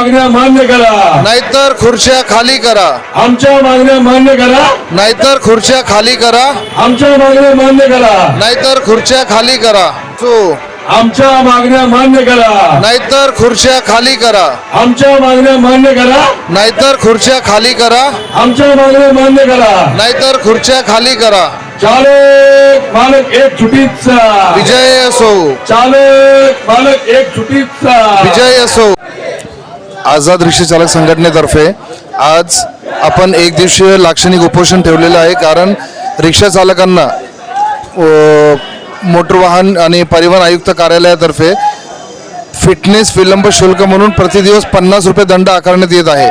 मागण्या मान्य करा. नाहीतर खुर्च्या खाली करा. आमच्या मागण्या मान्य करा. नाहीतर खुर्च्या खाली करा. आमच्या मागण्या मान्य करा. नाहीतर खुर्च्या खाली करा. सो आमच्या मागण्या मान्य करा. नाहीतर खुर्च्या खाली करा. आमच्या मागण्या मान्य करा. नाहीतर खुर्च्या खाली करा. आमच्या मागण्या मान्य करा. नाहीतर खुर्च्या खाली करा. चालक मालक एक छुटीचा विजय असो. चालक मालक एक छुटीचा विजय असो. आझाद रिक्षा चालक संघटनेतर्फे आज आपण एक दिवसीय लाक्षणिक उपोषण ठेवलेलं आहे. कारण रिक्षा चालकांना मोटर वाहन आणि परिवहन आयुक्त कार्यालयातर्फे फिटनेस विलंब शुल्क म्हणून प्रतिदिवस पन्नास रुपये दंड आकारण्यात येत आहे.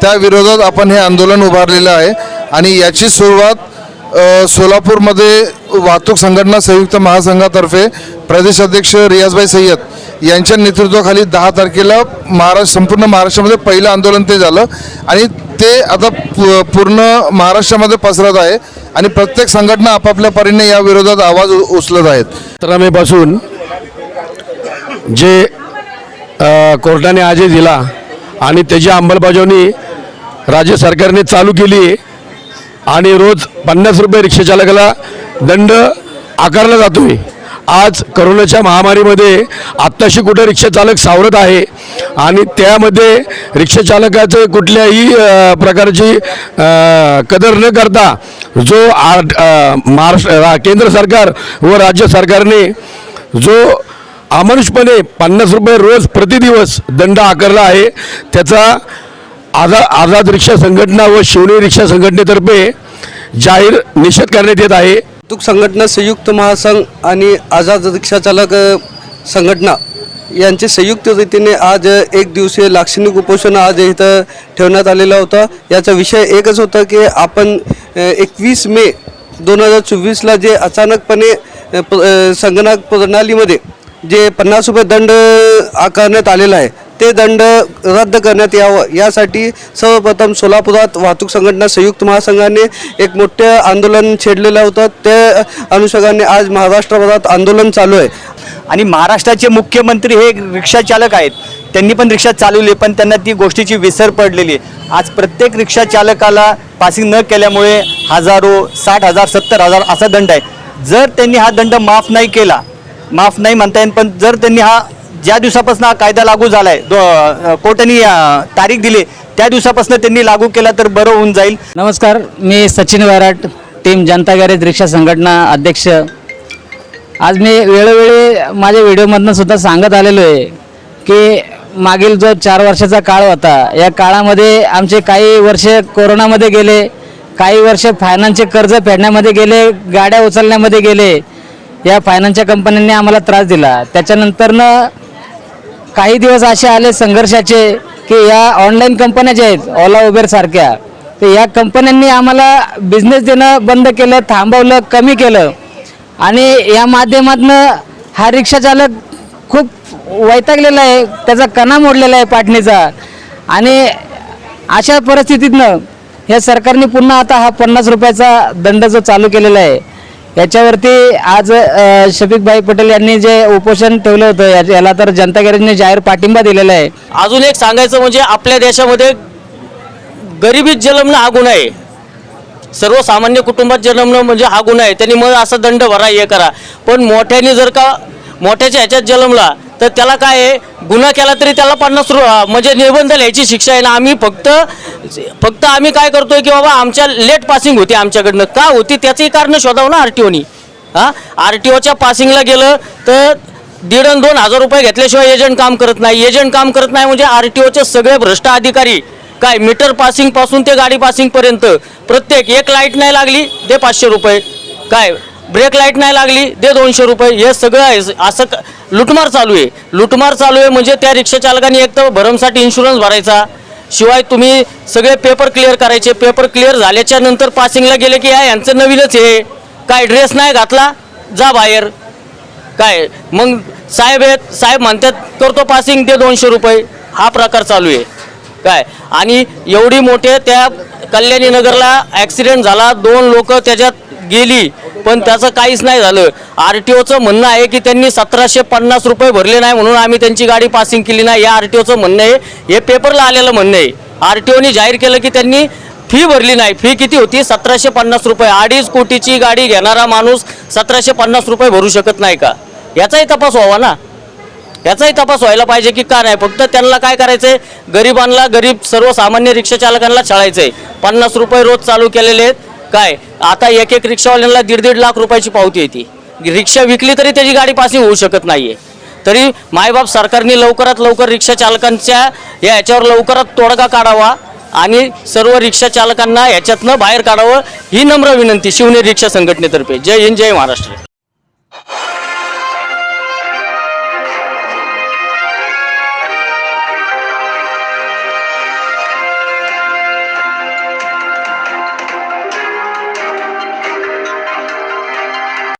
त्या विरोधात आपण हे आंदोलन उभारलेलं आहे आणि याची सुरुवात सोलापूरमध्ये वाहतूक संघटना संयुक्त महासंघातर्फे प्रदेश अध्यक्ष रियाजभाई सय्यद यांच्या नेतृत्वाखाली दहा तारखेला महाराष्ट्र संपूर्ण महाराष्ट्रामध्ये पहिलं आंदोलन ते झालं. आणि ते आता पूर्ण महाराष्ट्रामध्ये पसरत आहे. आणि प्रत्येक संघटना आपापल्या परीने या विरोधात आवाज उचलत आहेत. सतरा जे कोर्टाने आदेश दिला आणि त्याची अंमलबजावणी राज्य सरकारने चालू केली आणि रोज पन्नास रुपये रिक्षाचालकाला दंड आकारला जातोय. आज करोनाच्या महामारीमध्ये आत्ताशी कुठं रिक्षाचालक सावरत आहे आणि त्यामध्ये रिक्षाचालकाचं कुठल्याही प्रकारची कदर न करता जो महाराष्ट्र केंद्र सरकार व राज्य सरकारने जो अमानुषपणे पन्नास रुपये रोज प्रतिदिवस दंड आकारला आहे त्याचा आझा आझाद रिक्षा संघटना व शिवने रिक्षा संघटनेतर्फे जाहीर निषेध करण्यात येत आहे. वाहतूक संघटना संयुक्त महासंघ आणि आझाद रिक्षाचालक संघटना यांचे संयुक्त रीतीने आज एक दिवसीय लाक्षणिक उपोषण आज इथं ठेवण्यात आलेला होता. याचा विषय एकच होता की आपण एकवीस मे दोन हजार चोवीसला जे अचानकपणे संगणक प्रणालीमध्ये जे पन्नास रुपये दंड आकारण्यात आलेला आहे ते दंड रद्द करण्यात यावं. यासाठी सर्वप्रथम सोलापुरात वाहतूक संघटना संयुक्त महासंघाने एक मोठं आंदोलन छेडलेलं होतं. त्या अनुषंगाने आज महाराष्ट्रभरात आंदोलन चालू आहे. आणि महाराष्ट्राचे मुख्यमंत्री हे रिक्षा चालक आहेत. त्यांनी पण रिक्षा चालवली पण त्यांना ती गोष्टीची विसर पडलेली. आहे आज प्रत्येक रिक्षा चालकाला पासिंग न केल्यामुळे हजारो साठ हजार सत्तर हजार असा दंड आहे. जर त्यांनी हा दंड माफ नाही केला माफ नाही म्हणता येईल पण जर त्यांनी हा ज्या दिवसापासून हा कायदा लागू झाला आहे दो कोर्टाने तारीख दिली त्या दिवसापासून त्यांनी लागू केला तर बरं होऊन जाईल. नमस्कार मी Sachin Vairat team Janata garage rickshaw संघटना अध्यक्ष. आज मी वेळोवेळी माझ्या व्हिडिओमधनं सुद्धा सांगत आलेलो आहे की मागील जो चार वर्षाचा काळ होता या काळामध्ये आमचे काही वर्ष कोरोनामध्ये गेले काही वर्ष फायनान्सचे कर्ज फेडण्यामध्ये गेले गाड्या उचलण्यामध्ये गेले या फायनान्सच्या कंपन्यांनी आम्हाला त्रास दिला. त्याच्यानंतरनं काही दिवस असे आले संघर्षाचे की या ऑनलाईन कंपन्या ज्या आहेत ओला उबेर सारख्या तर या कंपन्यांनी आम्हाला बिझनेस देणं बंद केलं थांबवलं कमी केलं. आणि या माध्यमातनं हा रिक्षा चालक खूप वैतागलेला आहे त्याचा कणा मोडलेला आहे पाटणीचा. आणि अशा परिस्थितीतनं या सरकारने पुन्हा आता हा पन्नास रुपयाचा दंड जो चालू केलेला आहे याच्यावरती आज अ, शफीकभाई पटेल यांनी जे उपोषण ठेवलं होतं याला तर जनता गॅरेजने जाहीर पाठिंबा दिलेला आहे. अजून एक सांगायचं म्हणजे आपल्या देशामध्ये गरिबीत जन्मणं हा गुन्हा आहे. सर्वसामान्य कुटुंबात जन्मणं म्हणजे हा गुन्हा आहे. त्यांनी मग असा दंड भरा हे करा. पण मोठ्याने जर का मोठ्याच्या ह्याच्यात जन्मला तर त्याला काय आहे? गुन्हा केला तरी त्याला पन्नास रु म्हणजे निर्बंध लिहायची शिक्षा आहे ना. आम्ही फक्त फक्त आम्ही काय करतोय की बाबा आमच्या लेट पासिंग होती आमच्याकडनं. का होती? त्याचंही कारण शोधावं ना आर टी ओनी हां? आर टी ओच्या पासिंगला गेलं तर दीड आणि दोन हजार रुपये घेतल्याशिवाय एजंट काम करत नाही. एजंट काम करत नाही म्हणजे आर टी ओचे सगळे भ्रष्ट अधिकारी. काय मीटर पासिंगपासून ते गाडी पासिंग पर्यंत प्रत्येक एक लाइट नाही लागली दे पाचशे रुपये. काय ब्रेक लाइट नाही लागली दे दोनशे रुपये. हे सगळं आहे. असं लुटमार चालू आहे. लुटमार चालू आहे म्हणजे त्या रिक्षाचालकाने एक तर भरमसाठी इन्शुरन्स भरायचा. शिवाय तुम्ही सगळे पेपर क्लिअर करायचे. पेपर क्लिअर झाल्याच्यानंतर पासिंगला गेले की या यांचं नवीनच हे काय ड्रेस नाही घातला? जा बाहेर. काय? मग साहेब आहेत. साहेब म्हणतात करतो पासिंग दे दोनशे रुपये. हा प्रकार चालू आहे. काय? आणि एवढी मोठे त्या कल्याणी नगरला ॲक्सिडेंट झाला. दोन लोक त्याच्यात गेली. पण त्याचं काहीच नाही झालं. आर टी ओचं म्हणणं आहे की त्यांनी सतराशे पन्नास रुपये भरले नाही म्हणून आम्ही त्यांची गाडी पासिंग केली नाही. या आर टी ओचं म्हणणं आहे. हे पेपरला आलेलं म्हणणं आहे. आर टी ओने जाहीर केलं की त्यांनी फी भरली नाही. फी किती होती? सतराशे पन्नास रुपये. अडीच कोटीची गाडी घेणारा माणूस सतराशे पन्नास रुपये भरू शकत नाही का? याचाही तपास व्हावा ना. याचाही तपास व्हायला पाहिजे की का नाही? फक्त त्यांना काय करायचंय? गरिबांना गरीब सर्वसामान्य रिक्षा चालकांना छळायचंय. पन्नास रुपये रोज चालू केलेले आहेत. काय? आता एक एक रिक्षावाल्यांना दीड दीड लाख रुपयाची पावती येते रिक्षा विकली तरी त्याची गाडी पासिंग होऊ शकत नाहीये. तरी मायबाप सरकारने लवकरात लवकर रिक्षा चालकांच्या या याच्यावर लवकरात तोडगा काढावा आणि सर्व रिक्षा चालकांना याच्यातनं बाहेर काढावं ही नम्र विनंती शिवनेरी रिक्षा संघटनेतर्फे. जय हिंद जय महाराष्ट्र.